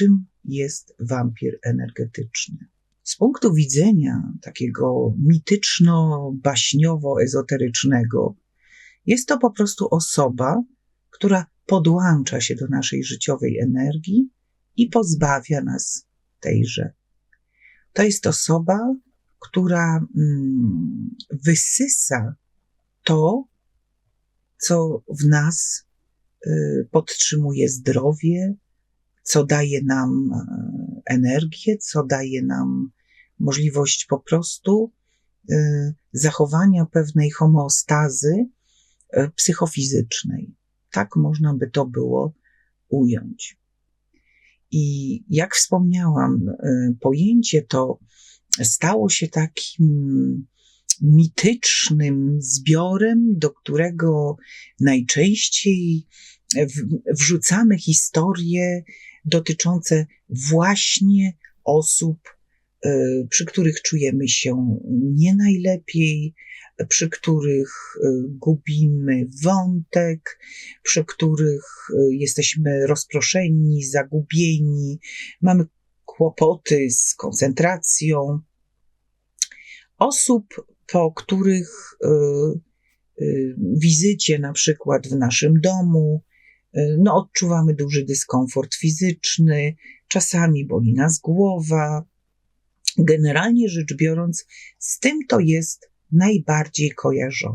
czym jest wampir energetyczny. Z punktu widzenia takiego mityczno-baśniowo-ezoterycznego, jest to po prostu osoba, która podłącza się do naszej życiowej energii i pozbawia nas tejże. To jest osoba, która mm, wysysa to, co w nas y, podtrzymuje zdrowie, co daje nam y, energię, co daje nam możliwość po prostu y, zachowania pewnej homeostazy y, psychofizycznej. Tak można by to było ująć. I jak wspomniałam, pojęcie to stało się takim mitycznym zbiorem, do którego najczęściej wrzucamy historie dotyczące właśnie osób, y, przy których czujemy się nie najlepiej, przy których y, gubimy wątek, przy których y, jesteśmy rozproszeni, zagubieni, mamy kłopoty z koncentracją. Osób, po których wizycie, na przykład w naszym domu, no, odczuwamy duży dyskomfort fizyczny, czasami boli nas głowa. Generalnie rzecz biorąc, z tym to jest najbardziej kojarzone.